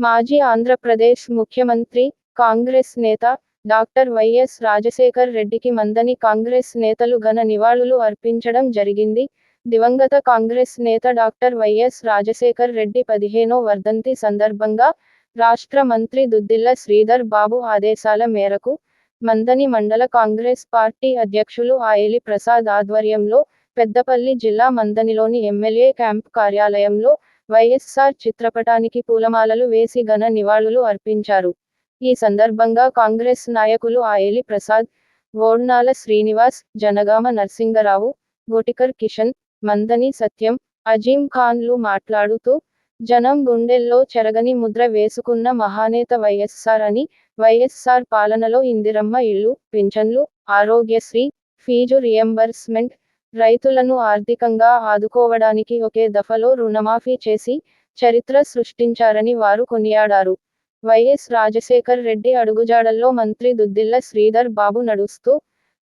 మాజీ ఆంధ్రప్రదేశ్ ముఖ్యమంత్రి కాంగ్రెస్ నేత డాక్టర్ వైఎస్ రాజశేఖర్ రెడ్డికి మందని కాంగ్రెస్ నేతలు ఘన నివాళులు అర్పించడం జరిగింది. దివంగత కాంగ్రెస్ నేత డాక్టర్ వైఎస్ రాజశేఖర్ రెడ్డి పదిహేనో వర్ధంతి సందర్భంగా రాష్ట్ర మంత్రి దుద్దిల్ల శ్రీధర్ బాబు ఆదేశాల మేరకు మందని మండల కాంగ్రెస్ పార్టీ అధ్యక్షులు ఆయేలి ప్రసాద్ ఆధ్వర్యంలో పెద్దపల్లి జిల్లా మందనిలోని ఎమ్మెల్యే క్యాంప్ కార్యాలయంలో వైఎస్ఆర్ చిత్రపటానికి పూలమాలలు వేసి ఘన నివాళులు అర్పించారు. ఈ సందర్భంగా కాంగ్రెస్ నాయకులు ఆయేలి ప్రసాద్ ఓడ్నాల శ్రీనివాస్ జనగామ నరసింగరావు గోటికర్ కిషన్ మందని సత్యం అజీం ఖాన్లు మాట్లాడుతూ జనం గుండెల్లో చెరగని ముద్ర వేసుకున్న మహానేత వైఎస్ఆర్ అని వైఎస్ఆర్ పాలనలో ఇందిరమ్మ ఇల్లు పింఛన్లు ఆరోగ్యశ్రీ ఫీజు రియంబర్స్మెంట్ రైతులను ఆర్థికంగా ఆదుకోవడానికి ఒకే దఫలో రుణమాఫీ చేసి చరిత్ర సృష్టించారని వారు కొనియాడారు. వైఎస్ రాజశేఖర్ రెడ్డి అడుగుజాడల్లో మంత్రి దుద్దిల్ల శ్రీధర్ బాబు నడుస్తూ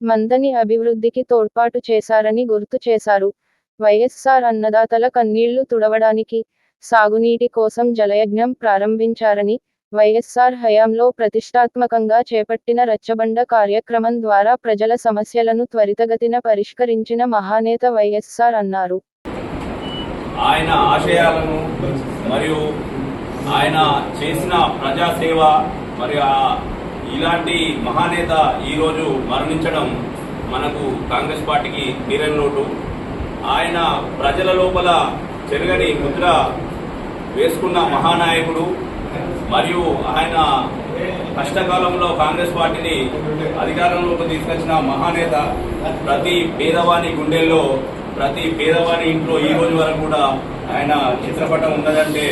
మందని అభివృద్ధికి తోడ్పాటు చేశారని గుర్తు చేశారు. వైఎస్ఆర్ అన్నదాతల కన్నీళ్ళు తుడవడానికి సాగునీటి కోసం జలయజ్ఞం ప్రారంభించారని వైఎస్ఆర్ హయాంలో ప్రతిష్టాత్మకంగా చేపట్టిన రచ్చబండ కార్యక్రమం ద్వారా ప్రజల సమస్యలను త్వరితగతిన పరిష్కరించిన మహానేత వైఎస్ఆర్ అన్నారు. ఆయన ఆశయాలను మరియు ఆయన చేసిన ప్రజాసేవ మరియు ఇలాంటి మహానేత ఈరోజు మరణించడం మనకు కాంగ్రెస్ పార్టీకి తీరని లోటు. ఆయన ప్రజల లోపల చెరగని ముద్ర వేసుకున్న మహానాయకుడు మరియు ఆయన కష్టకాలంలో కాంగ్రెస్ పార్టీని అధికారంలోకి తీసుకొచ్చిన మహానేత ప్రతి పేదవాని గుండెల్లో ప్రతి పేదవాని ఇంట్లో ఈ రోజు వరకు కూడా ఆయన చిత్రపటం ఉన్నదంటే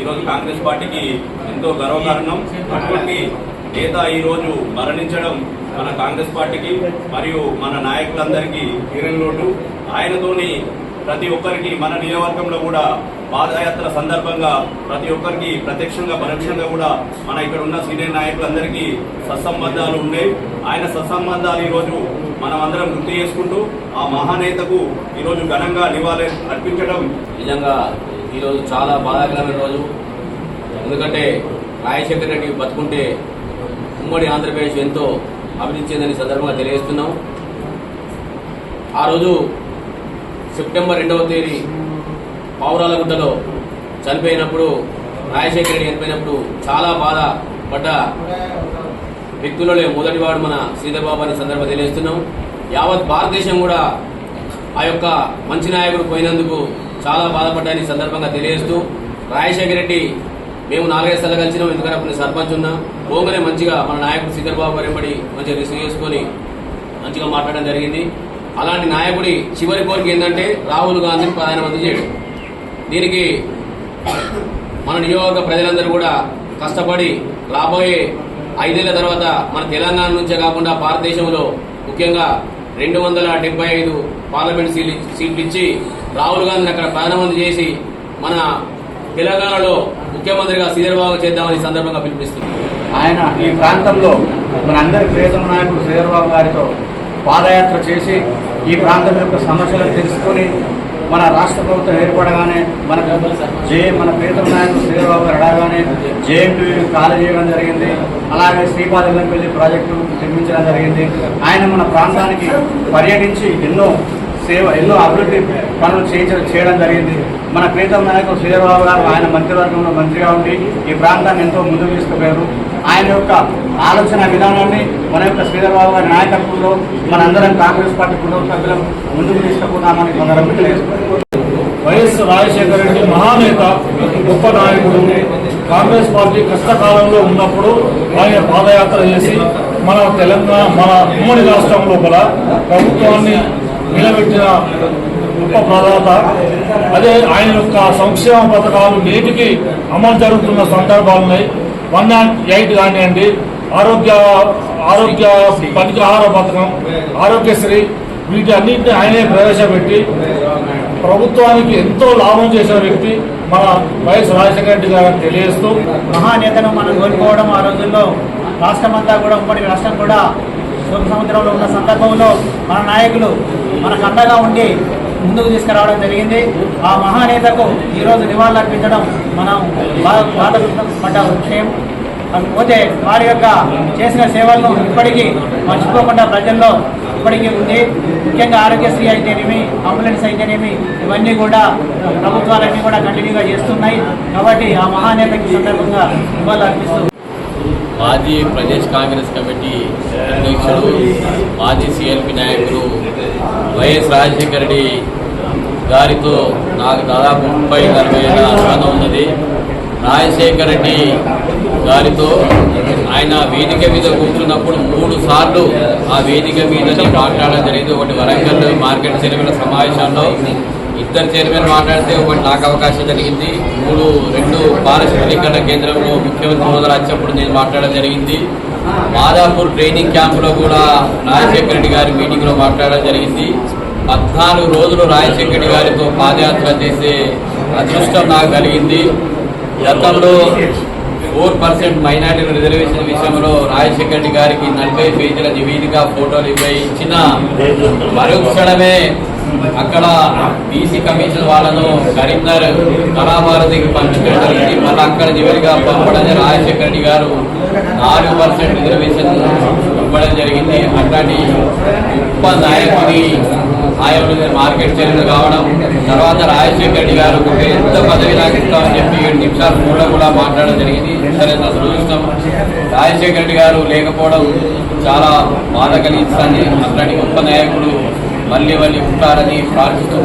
ఈరోజు కాంగ్రెస్ పార్టీకి ఎంతో గర్వకారణం అటువంటి నేత ఈ రోజు మరణించడం మన కాంగ్రెస్ పార్టీకి మరియు మన నాయకులందరికీ తీరని లోటు. ఆయనతోని ప్రతి ఒక్కరికి మన నియోజకవర్గంలో కూడా పాదయాత్ర సందర్భంగా ప్రతి ఒక్కరికి ప్రత్యక్షంగా పరోక్షంగా కూడా మన ఇక్కడ ఉన్న సీనియర్ నాయకులందరికీ సత్సంబంధాలు ఉన్నాయి ఆయన సత్సంబంధాలు ఈరోజు మనం అందరం గుర్తు చేసుకుంటూ ఆ మహానేతకు ఈరోజు ఘనంగా నివాళి అర్పించడం నిజంగా ఈరోజు చాలా బాధాకరమైన రోజు. ఎందుకంటే రాయశేఖర్ రెడ్డి బతుకుంటే ఉమ్మడి ఆంధ్రప్రదేశ్ ఎంతో అభివృద్ధి చెందని సందర్భంగా తెలియజేస్తున్నాం. ఆ రోజు సెప్టెంబర్ రెండవ తేదీ పావురాలగుడ్డలో చనిపోయినప్పుడు రాజశేఖర రెడ్డి చనిపోయినప్పుడు చాలా బాధపడ్డ వ్యక్తులలో మొదటివాడు మన శ్రీధర్బాబు అనే సందర్భంగా తెలియజేస్తున్నాం. యావత్ భారతదేశం కూడా ఆ యొక్క మంచి నాయకుడు పోయినందుకు చాలా బాధపడ్డాని సందర్భంగా తెలియజేస్తూ రాజశేఖర రెడ్డి మేము నాలుగైదు సార్లు కలిసినాం ఎందుకంటే అప్పుడు సర్పంచ్ ఉన్నా. పోగానే మంచిగా మన నాయకుడు శ్రీధర్బాబు వెంబడి మంచిగా రిసీవ్ చేసుకొని మంచిగా మాట్లాడడం జరిగింది. అలాంటి నాయకుడి చివరి కోరిక ఏంటంటే రాహుల్ గాంధీని ప్రధానమంత్రి చేయడం. దీనికి మన నియోజకవర్గ ప్రజలందరూ కూడా కష్టపడి రాబోయే ఐదేళ్ళ తర్వాత మన తెలంగాణ నుంచే కాకుండా భారతదేశంలో ముఖ్యంగా రెండు వందల డెబ్బై ఐదు పార్లమెంట్ సీట్లు సీట్లు ఇచ్చి రాహుల్ గాంధీని అక్కడ ప్రధానమంత్రి చేసి మన తెలంగాణలో ముఖ్యమంత్రిగా శ్రీధర్బాబు చేద్దామని సందర్భంగా పిలిపిస్తుంది ఆయన ఈ ప్రాంతంలో మనందరి ప్రియతమ నాయకుడు శ్రీధర్బాబు గారితో పాదయాత్ర చేసి ఈ ప్రాంతం యొక్క సమస్యలను తెలుసుకొని మన రాష్ట్ర ప్రభుత్వం ఏర్పడగానే మన జే మన ప్రీతం నాయకుడు శ్రీధర్బాబు గారు జేఎంటీ జేఎంపీ ఖాళీ చేయడం జరిగింది. అలాగే శ్రీపాదెల్లంపల్లి ప్రాజెక్టు నిర్మించడం జరిగింది. ఆయన మన ప్రాంతానికి పర్యటించి ఎన్నో సేవ ఎన్నో అభివృద్ధి పనులు చేయ చేయడం జరిగింది. మన ప్రీతం నాయకుడు శ్రీధరబాబు గారు ఆయన మంత్రివర్గంలో మంత్రిగా ఉండి ఈ ప్రాంతాన్ని ఎంతో ముందుకు తీసుకుపోయారు. ఆయన యొక్క ఆలోచన విధానాన్ని మన యొక్క శ్రీధరబాబు గారి నాయకత్వంలో మనందరం కాంగ్రెస్ పార్టీ కుటుంబ సభ్యులం ముందుకు తీసుకుపోతామని కొందరం వైఎస్ రాజశేఖర రెడ్డి మహానేత గొప్ప నాయకుడు. కాంగ్రెస్ పార్టీ కష్టకాలంలో ఉన్నప్పుడు ఆయన పాదయాత్ర చేసి మన తెలంగాణ మన ఉమ్మడి రాష్ట్రం లోపల ప్రభుత్వాన్ని నిలబెట్టిన గొప్ప ప్రదాత. అదే ఆయన యొక్క సంక్షేమ పథకాలు నేటికి అమలు జరుగుతున్న సందర్భాలున్నాయి. వన్ నాట్ ఎయిట్ కానివ్వండి. ఆరోగ్య ఆరోగ్య పనికి ఆహార పథకం ఆరోగ్యశ్రీ వీటి అన్నింటినీ ఆయనే ప్రవేశపెట్టి ప్రభుత్వానికి ఎంతో లాభం చేసిన వ్యక్తి మన వైఎస్ రాజశేఖర రెడ్డి గారిని తెలియజేస్తూ మహానేతను మనం కోల్పోవడం ఆ రోజుల్లో రాష్ట్రమంతా కూడా ఉమ్మడి రాష్ట్రం కూడా శోక సముద్రంలో ఉన్న సందర్భంలో మన నాయకులు మనకు అండగా ఉండి ముందుకు తీసుకురావడం జరిగింది. ఆ మహానేతకు ఈరోజు నివాళులర్పించడం మనం బాధ పడ్డ విషయం. పోతే వారి యొక్క చేసిన సేవలను ఇప్పటికీ మర్చిపోకుండా ప్రజల్లో ఇప్పటికీ ఉంది. ముఖ్యంగా ఆరోగ్యశ్రీ అయితేనేమి అంబులెన్స్ అయితేనేమి ఇవన్నీ కూడా ప్రభుత్వాలన్నీ కూడా కంటిన్యూగా చేస్తున్నాయి. కాబట్టి ఆ మహానేతకి సందర్భంగా ఇవ్వాలనిపిస్తుంది మాజీ ప్రదేశ్ కాంగ్రెస్ కమిటీ అధ్యక్షుడు మాజీ సిఎల్పి నాయకుడు వైఎస్ రాజశేఖర రెడ్డి గారితో నాకు దాదాపు ముప్పై నలభై ఏళ్ళ అనుబంధం ఉన్నది. రాజశేఖర రెడ్డి దానితో ఆయన వేదిక మీద కూర్చున్నప్పుడు మూడు సార్లు ఆ వేదిక మీదనే మాట్లాడడం జరిగింది. ఒకటి వరంగల్ మార్కెట్ చైర్మన్ సమావేశంలో ఇద్దరు చైర్మన్ మాట్లాడితే ఒకటి నాకు అవకాశం జరిగింది. మూడు రెండు పారిశ్రామికీకరణ కేంద్రంలో ముఖ్యమంత్రి హోదా వచ్చినప్పుడు నేను మాట్లాడడం జరిగింది. మాదాపూర్ ట్రైనింగ్ క్యాంపులో కూడా రాజశేఖర రెడ్డి గారి మీటింగ్లో మాట్లాడడం జరిగింది. పద్నాలుగు రోజులు రాజశేఖర రెడ్డి గారితో పాదయాత్ర చేసే అదృష్టం నాకు కలిగింది. గతంలో ఫోర్ పర్సెంట్ మైనార్టీల రిజర్వేషన్ విషయంలో రాజశేఖర్ రెడ్డి గారికి నలభై పేజీల నివేదిక ఫోటోలు ఇవ్వ ఇచ్చిన మరుక్షణమే అక్కడ బీసీ కమిషన్ వాళ్ళను కరీంనగర్ కళాభారతికి పంపించడం జరిగింది. మళ్ళీ అక్కడ చివరిగా పంపడం రాజశేఖర రెడ్డి గారు నాలుగు పర్సెంట్ రిజర్వేషన్ ఇవ్వడం జరిగింది. అట్లాంటి గొప్ప నాయకుని ఆయన మార్కెట్ చైర్మన్ కావడం తర్వాత రాజశేఖర రెడ్డి గారు ఒక పెద్ద పదవి నాకు ఇస్తామని చెప్పి ఏడు నిమిషాలు కూడా కూడా మాట్లాడడం జరిగింది. సరే అసలు దురదృష్టం రాజశేఖర రెడ్డి గారు లేకపోవడం చాలా బాధ కలిగిస్తుంది అట్లాంటి గొప్ప నాయకుడు మళ్ళీ మళ్ళీ ఉంటారని ప్రార్థిస్తూ